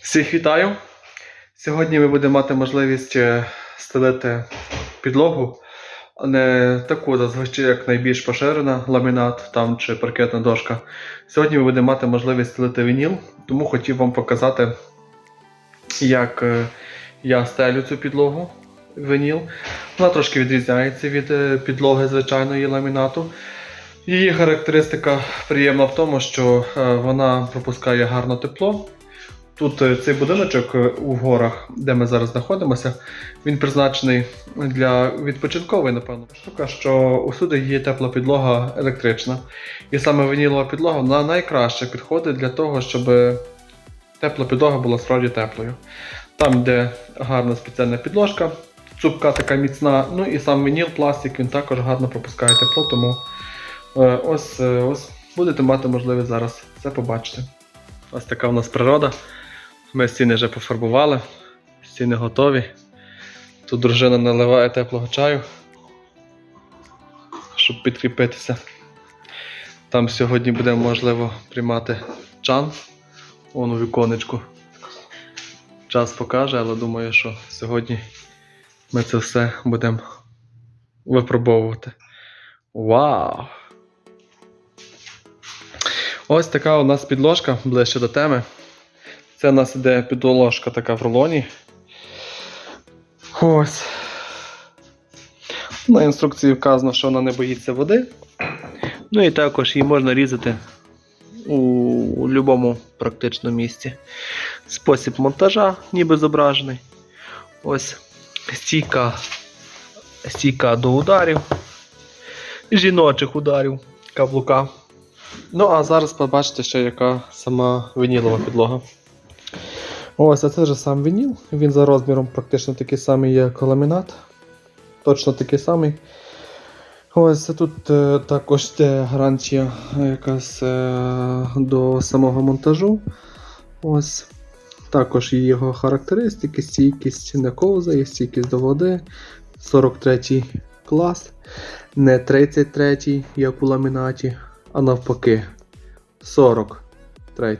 Всіх вітаю! Сьогодні ми будемо мати можливість е, стелити підлогу, не таку зазвичай, як найбільш поширена ламінат там чи паркетна дошка. Сьогодні ми будемо мати можливість стелити вініл, тому хотів вам показати, як е, я стелю цю підлогу вініл. Вона трошки відрізняється від е, підлоги звичайної ламінату. Її характеристика приємна в тому, що вона пропускає гарно тепло. Тут е, цей будиночок е, у горах, де ми зараз знаходимося, він призначений для відпочинкової, напевно. Штука, що усюди є тепла підлога електрична. І саме вінілова підлога вона найкраще підходить для того, щоб тепла підлога була справді теплою. Там, де гарна спеціальна підложка, цупка така міцна, ну і сам вініл, пластик, він також гарно пропускає тепло, тому е, ось, ось будете мати можливість зараз це побачити. Ось така у нас природа. Ми стіни вже пофарбували, стіни готові. Тут дружина наливає теплого чаю, щоб підкріпитися. Там сьогодні буде можливо приймати чан. Вон у віконечку. Час покаже, але думаю, що сьогодні ми це все будемо випробовувати. Вау! Ось така у нас підложка ближче до теми. Це у нас іде підложка така в рулоні. Ось. На інструкції вказано, що вона не боїться води. Ну і також її можна різати у будь-якому практично місці. Спосіб монтажа, ніби зображений. Ось стійка, стійка до ударів, жіночих ударів каблука. Ну, а зараз побачите, ще яка сама вінілова підлога. Ось, а це вже сам вініл. Він за розміром практично такий самий, як ламінат. Точно такий самий. Ось тут е, також йде гарантія якась е, до самого монтажу. Ось. Також є його характеристики, стійкість не ковзає, стійкість до води. 43 клас. Не 33, як у ламінаті, а навпаки. 43.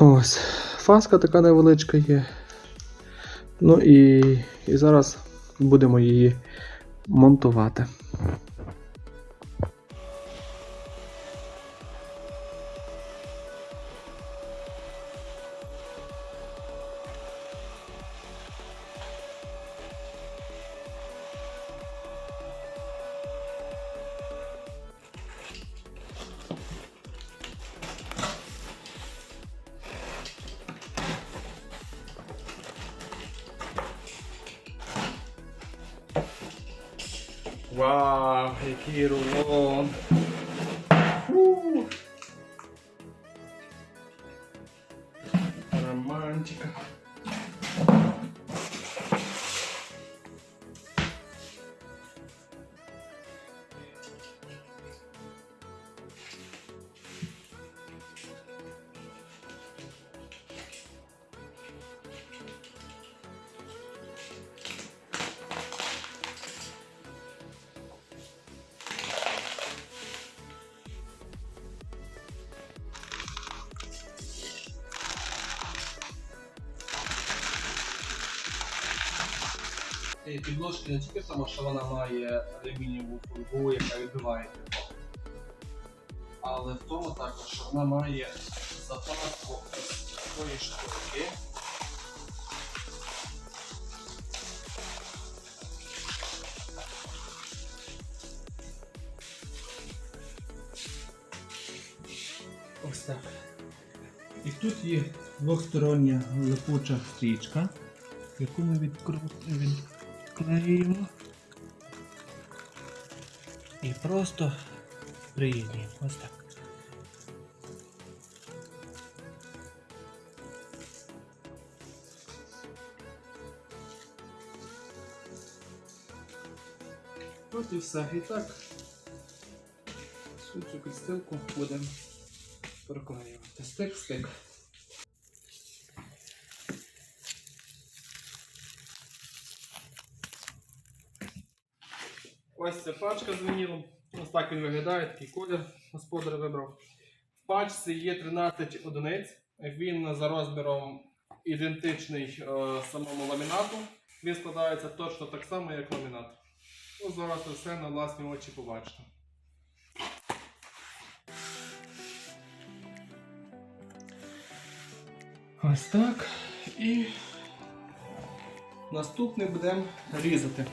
Ось. Фаска така невеличка є. Ну і, і зараз будемо її монтувати. Вау, який рулон! Підложки не тільки тому, що вона має алюмінієву фольгу, яка відбиває тепло. Але в тому також, що вона має запаску такої шкурки. Ось так. І тут є двохстороння липуча стрічка, яку ми відкрутимо, відклеїмо. І просто приєднуємо. Ось так. От і все. І так всю цю підстилку будемо проклеювати. Стик-стик. Ця пачка з вінілом. Ось так він виглядає, такий колір господар вибрав. В пачці є 13 одиниць. Він за розміром ідентичний е, самому ламінату. Він складається точно так само, як ламінат. Ну, зараз все на власні очі побачите. Ось так. І наступний будемо різати.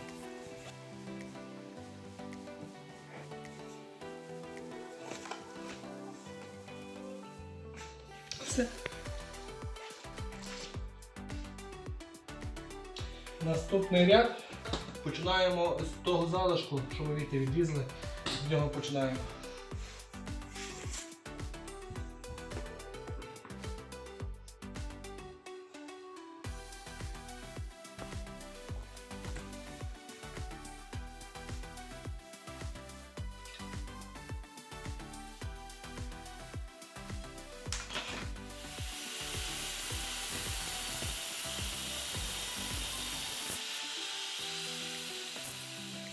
Все. Наступний ряд починаємо з того залишку, що ми віки відрізали. З нього починаємо.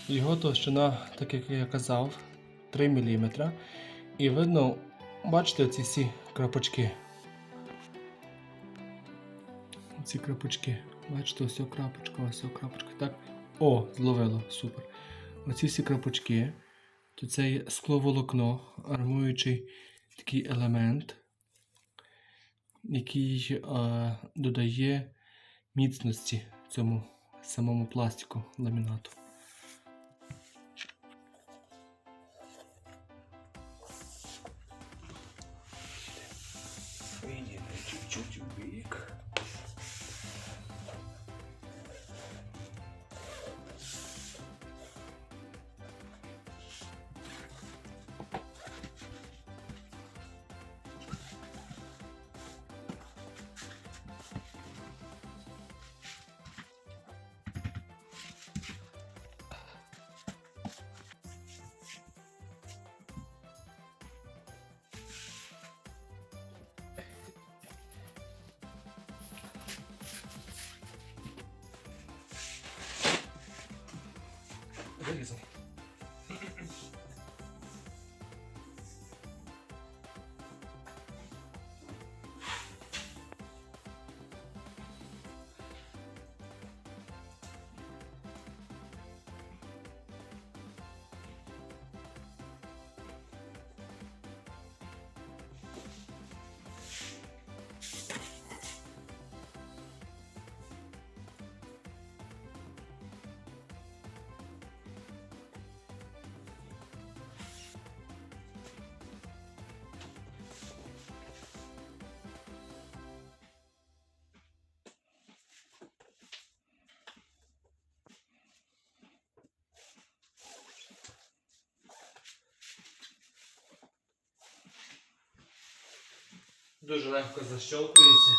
Його товщина, так як я казав, 3 мм. І видно, бачите ці всі крапочки. Ці крапочки. Бачите, ось крапочка, ось крапочка. Так? О, зловило, супер. Оці всі крапочки. То це є скловолокно, армуючий такий елемент, який е, додає міцності цьому самому пластику ламінату. videos. Дуже легко защолкується.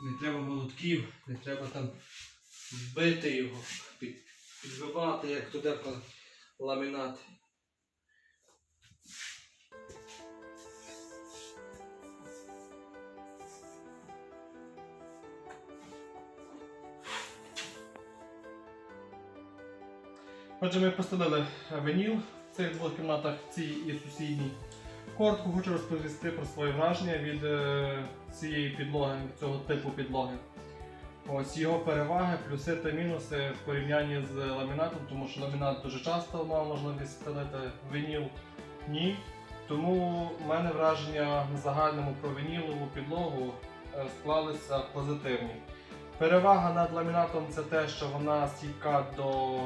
Не треба молотків, не треба там бити його, під, підбивати, як туди ламінат. Отже, ми постелили виніл в цих двох кімнатах, цій і сусідній. Коротко хочу розповісти про свої враження від е, цієї підлоги, цього типу підлоги. Ось його переваги, плюси та мінуси в порівнянні з ламінатом, тому що ламінат дуже часто мав можливість стелити виніл ні. Тому в мене враження на загальному про вінілову підлогу е, склалися позитивні. Перевага над ламінатом це те, що вона стійка до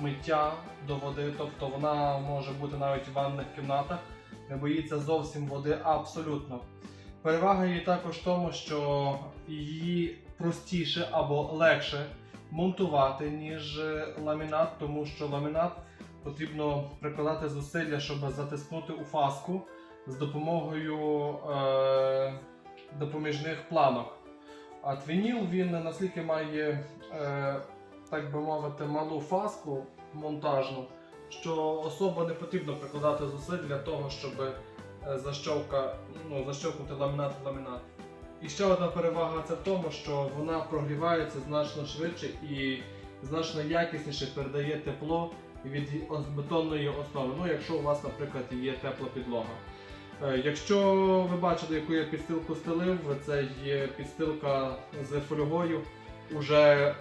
миття, до води, тобто вона може бути навіть в ванних кімнатах не боїться зовсім води абсолютно. Перевага її також в тому, що її простіше або легше монтувати, ніж е, ламінат, тому що ламінат потрібно прикладати зусилля, щоб затиснути у фаску з допомогою е, допоміжних планок. А твініл він наскільки має, е, так би мовити, малу фаску монтажну, що особо не потрібно прикладати зусиль для того, щоб е, защовка, ну, защовкнути ламінат в ламінат. І ще одна перевага це в тому, що вона прогрівається значно швидше і значно якісніше передає тепло від бетонної основи. Ну, якщо у вас, наприклад, є тепла підлога. Е, Якщо ви бачите, яку я підстилку стелив, це є підстилка з фольгою, уже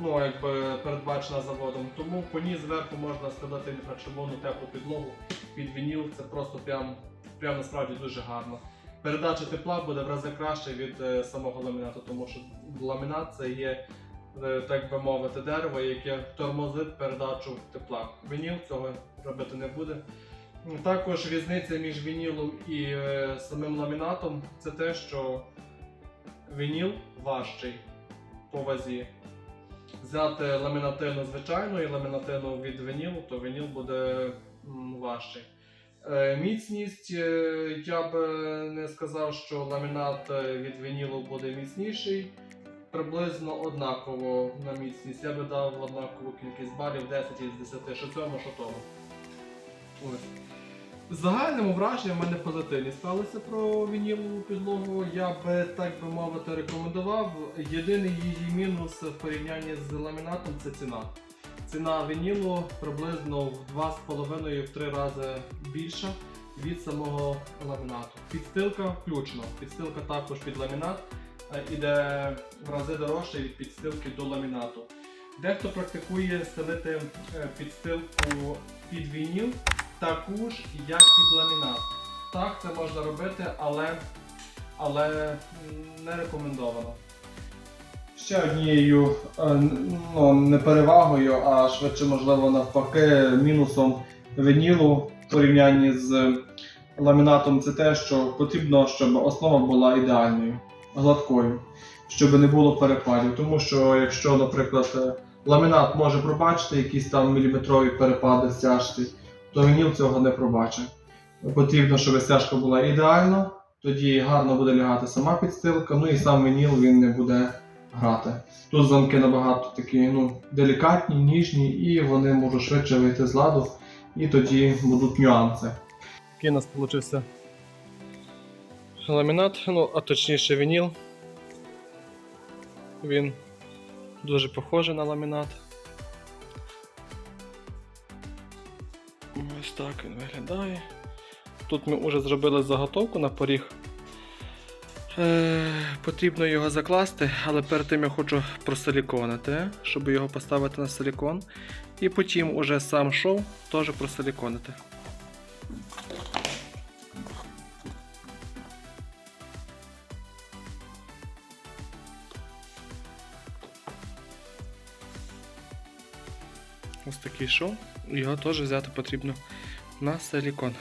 ну, якби передбачена заводом. Тому по ній зверху можна стелити інфрачервону теплу підлогу під вініл. Це просто прям, прям насправді дуже гарно. Передача тепла буде в рази краще від е, самого ламінату, тому що ламінат це є, е, так би мовити, дерево, яке тормозить передачу тепла. Вініл цього робити не буде. Також різниця між вінілом і е, самим ламінатом це те, що вініл важчий по вазі. Взяти ламінатину звичайну і ламінатину від вінілу, то вініл буде важчий. Е, Міцність е, я би не сказав, що ламінат е, від вінілу буде міцніший. Приблизно однаково на міцність. Я би дав однакову кількість балів 10 із 10, що цьому, що тому. Ось. В загальному враження в мене позитивні сталися про вінілову підлогу. Я би так би мовити рекомендував. Єдиний її мінус в порівнянні з ламінатом це ціна. Ціна вінілу приблизно в 2,5-3 рази більша від самого ламінату. Підстилка включно. Підстилка також під ламінат е, іде в рази дорожче від підстилки до ламінату. Дехто практикує стелити е, підстилку під вініл таку ж, як під ламінат. Так, це можна робити, але, але не рекомендовано. Ще однією е, ну, не перевагою, а швидше, можливо, навпаки, мінусом вінілу в порівнянні з ламінатом це те, що потрібно, щоб основа була ідеальною, гладкою, щоб не було перепадів. Тому що якщо, наприклад, е, ламінат може пробачити якісь там міліметрові перепади в стяжці, то вініл цього не пробачить. Потрібно, щоб стяжка була ідеальна, тоді гарно буде лягати сама підстилка, ну і сам вініл він не буде грати. Тут замки набагато такі ну, делікатні, ніжні, і вони можуть швидше вийти з ладу, і тоді будуть нюанси. Який у нас вийшов ламінат, ну, а точніше вініл. Він дуже похожий на ламінат. Так він виглядає. Тут ми вже зробили заготовку на поріг. Е, потрібно його закласти, але перед тим я хочу просиліконити, щоб його поставити на силікон. І потім уже сам шов теж просиліконити. Ось такий шов. Його теж взяти потрібно на силікон.